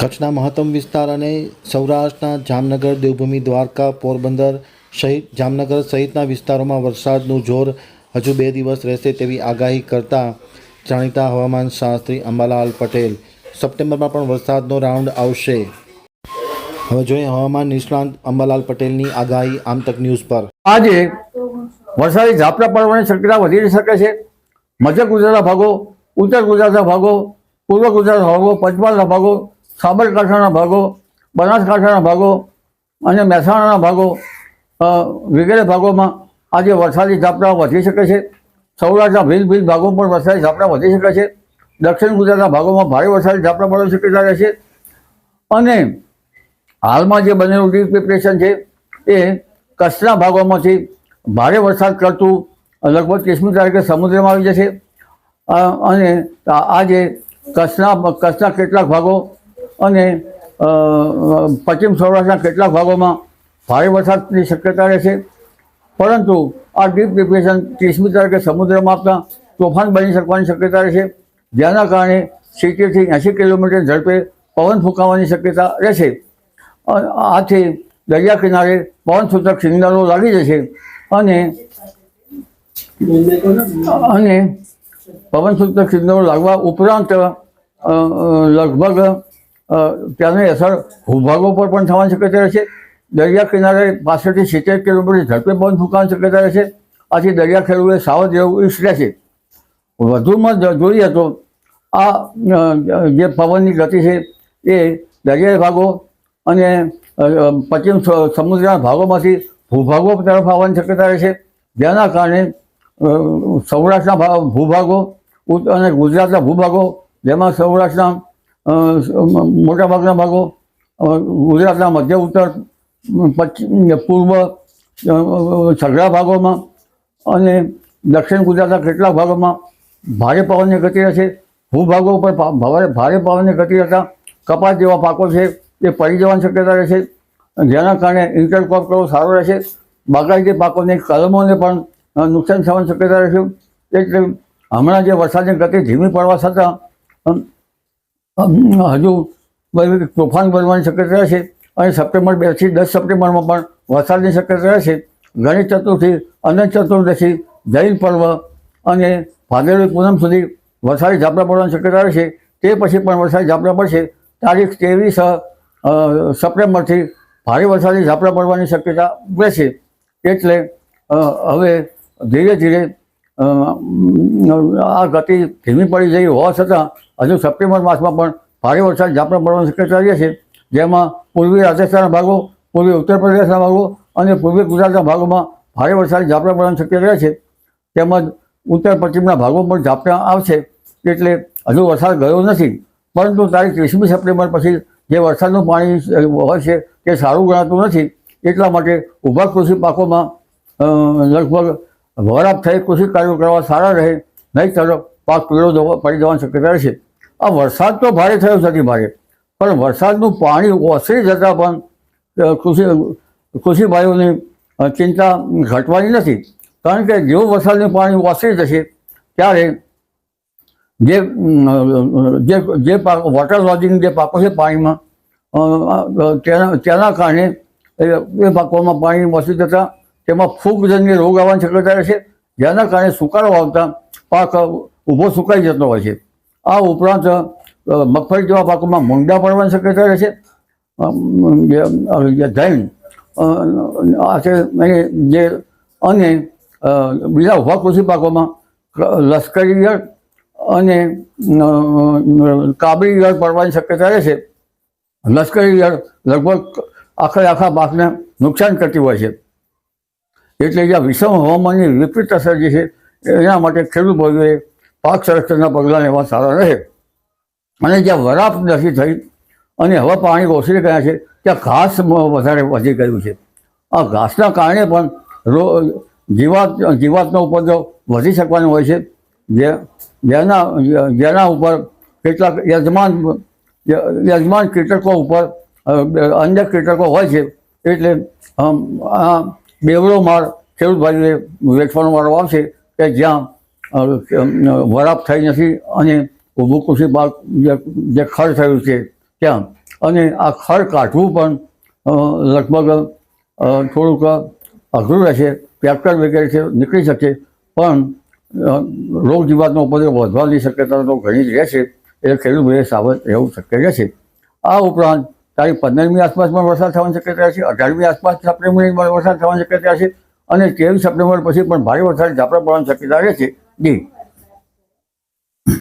કચ્છના મહત્તમ વિસ્તાર અને સૌરાષ્ટ્રના જામનગર, દેવભૂમિ, દ્વારકા, પોરબંદર સહિત જામનગર સહિતના વિસ્તારોમાં વરસાદનું જોર હજુ બે દિવસ રહેશે તેવી આગાહી કરતા જાણીતા હવામાન શાસ્ત્રી અંબાલાલ પટેલ સપ્ટેમ્બરમાં પણ વરસાદનો રાઉન્ડ આવશે. હવે જોઈએ હવામાન નિષ્ણાંત અંબાલાલ પટેલની આગાહી આમતક ન્યૂઝ પર. આજે વરસાદી ઝાપટા પડવાની શક્યતા વધી શકે છે. મધ્ય ગુજરાતના ભાગો, ઉત્તર ગુજરાતના ભાગો, પૂર્વ ગુજરાતના ભાગો, પંચમહાલના ભાગો સાબરકાંઠાના ભાગો, બનાસકાંઠાના ભાગો અને મહેસાણાના ભાગો વગેરે ભાગોમાં આજે વરસાદી ઝાપટા વધી શકે છે. સૌરાષ્ટ્રના ભીલ ભીલ ભાગો પણ વરસાદી ઝાપટા વધી શકે છે. દક્ષિણ ગુજરાતના ભાગોમાં ભારે વરસાદી ઝાપટા પડવાની શક્યતા રહેશે અને હાલમાં જે બનેલું ડીપ પ્રિપરેશન છે એ કચ્છના ભાગોમાંથી ભારે વરસાદ કરતું લગભગ ત્રીસમી તારીખે સમુદ્રમાં આવી જશે. અને આજે કચ્છના કચ્છના કેટલાક ભાગો અને પશ્ચિમ સૌરાષ્ટ્રના કેટલાક ભાગોમાં ભારે વરસાદની શક્યતા રહેશે પરંતુ આ ડીપ ડિપ્રેશન ત્રીસમી તારીખે સમુદ્રમાં આપતા તોફાન બની શકવાની શક્યતા રહેશે જેના કારણે સિત્તેરથી એંસી કિલોમીટર ઝડપે પવન ફૂંકાવાની શક્યતા રહેશે આથી દરિયા કિનારે પવન સૂચક સિગ્નલો લાગી જશે અને અને પવન સૂચક સિગ્નલો લાગવા ઉપરાંત લગભગ ત્યાંની અસર ભૂભાગો પર પણ થવાની શક્યતા રહેશે દરિયા કિનારે પાસેથી સિત્તેર કિલોમીટર ઝડપે પણ ફૂંકાવાની શક્યતા રહેશે આથી દરિયા ખેડૂએ સાવધ રહેવું ઈચ્છે છે. વધુમાં જોઈએ તો આ જે પવનની ગતિ છે એ દરિયાઈ ભાગો અને પશ્ચિમ સમુદ્રના ભાગોમાંથી ભૂભાગો તરફ આવવાની શક્યતા રહેશે જેના કારણે સૌરાષ્ટ્રના ભૂભાગો અને ગુજરાતના ભૂભાગો, જેમાં સૌરાષ્ટ્રના મોટાભાગના ભાગો ગુજરાતના મધ્ય ઉત્તર પશ્ચિમ પૂર્વ સઘળા ભાગોમાં અને દક્ષિણ ગુજરાતના કેટલાક ભાગોમાં ભારે પવનની ગતિ રહેશે ભૂભાગો ઉપર ભારે પવનની ગતિ રહેતા કપાસ જેવા પાકો છે, એ પડી જવાની શક્યતા રહેશે. જેના કારણે ઇન્ટરક્રોપ કરવો સારો રહેશે. બાગાયતી પાકોની કલમોને પણ નુકસાન થવાની શક્યતા રહેશે. એટલે હમણાં જે વરસાદની ગતિ ધીમી પડવા છતાં હજુ તોફાન બનવાની શક્યતા રહેશે અને સપ્ટેમ્બર બેથી દસ સપ્ટેમ્બરમાં પણ વરસાદની શક્યતા રહેશે ગણેશ ચતુર્થી અનંત ચતુર્દશી, જૈન પર્વ અને ભાદરવી પૂનમ સુધી વરસાદી ઝાપટા પડવાની શક્યતા રહેશે તે પછી પણ વરસાદી ઝાપટા પડશે. તારીખ ત્રેવીસ સપ્ટેમ્બરથી ભારે વરસાદી ઝાપટા પડવાની શક્યતા રહેશે. એટલે હવે ધીરે ધીરે આ ગતિ ધીમી પડી જઈ હોવા છતાં હજુ સપ્ટેમ્બર માસમાં પણ ભારે વરસાદ ઝાપટા પડવાની શક્યતા રહે છે, જેમાં પૂર્વી રાજસ્થાનના ભાગો, પૂર્વી ઉત્તર પ્રદેશના ભાગો અને પૂર્વી ગુજરાતના ભાગોમાં ભારે વરસાદ ઝાપટા પડવાની શક્યતા રહેશે તેમજ ઉત્તર પશ્ચિમના ભાગો પણ ઝાપટા આવશે, એટલે હજુ વરસાદ ગયો નથી. પરંતુ તારીખ ત્રીસમી સપ્ટેમ્બર પછી જે વરસાદનું પાણી હોય છે તે સારું ગણાતું નથી. એટલા માટે ઊભા કૃષિ પાકોમાં લગભગ વરાપ થઈ કૃષિ કાર્યો કરવા સારા રહે નહીં તરફ પાક પીળો પડી જવાની શક્યતા રહેશે આ વરસાદ તો ભારે થયો છે ભારે. પણ વરસાદનું પાણી ઓસરી જતાં પણ કૃષિ કૃષિભાઈઓની ચિંતા ઘટવાની નથી. કારણ કે જેવું વરસાદનું પાણી ઓસરી જશે, ત્યારે જે જે જે પાક વોટર લોજિંગ જે પાકો છે પાણીમાં તેના તેના કારણે એ પાકોમાં પાણી ઓસરી જતાં, તેમાં ફૂગજન્ય રોગ આવવાની શક્યતા રહેશે જેના કારણે સુકારો આવતા, પાક ઊભો સુકાઈ જતો હોય છે. આ ઉપરાંત મગફળી જેવા પાકોમાં મૂંડા પડવાની શક્યતા રહેશે છે. જૈન આ છે જે અને બીજા ઊભા કૃષિ પાકોમાં લશ્કરી ગળ અને કાબરી ઈયળ પડવાની શક્યતા રહેશે લશ્કરી ગળ લગભગ આખે આખા પાકને નુકસાન કરતી હોય છે. એટલે જે વિષમ હવામાનની વિપરીત અસર જે છે, એના માટે ખેડૂત ભાઈઓએ પાક સંરક્ષણના પગલાં લેવા સારા રહે. અને જ્યાં વરાપ નથી થઈ, અને હવે પાણી ઓસરી ગયા છે, ત્યાં ઘાસ વધારે વધી ગયું છે. આ ઘાસના કારણે પણ રો જીવાત, જીવાતનો ઉપદ્રવ વધી શકવાનો હોય છે. જે, જેના જેના ઉપર કેટલાક યજમાન યજમાન કીટકો ઉપર અન્ય કીટકો હોય છે, એટલે આ બેવડો માળ ખેડૂત ભાઈને વેચવાનો મારો આવશે કે જ્યાં વરાપ થઈ નથી અને ઊભું કૃષિ પાક જે ખર્ચ થયું છે ત્યાં. અને આ ખર કાઢવું પણ લગભગ થોડુંક અઘરું રહેશે, ટ્રેક્ટર છે, નીકળી શકે, પણ રોગ જીવાતનો ઉપદ્રવ વધવાની શક્યતા તો ઘણી જ રહેશે, એટલે ખેડૂતોએ સાવધ રહેવું શક્ય રહેશે. આ ઉપરાંત, તારીખ પંદરમી આસપાસ પણ વરસાદ થવાની શક્યતા છે અઢારમી આસપાસ સપ્ટેમ્બરની વરસાદ થવાની શક્યતા છે અને ત્રેવીસ સપ્ટેમ્બર પછી પણ ભારે વરસાદ ઝાપડા પડવાની શક્યતા રહેશે. જી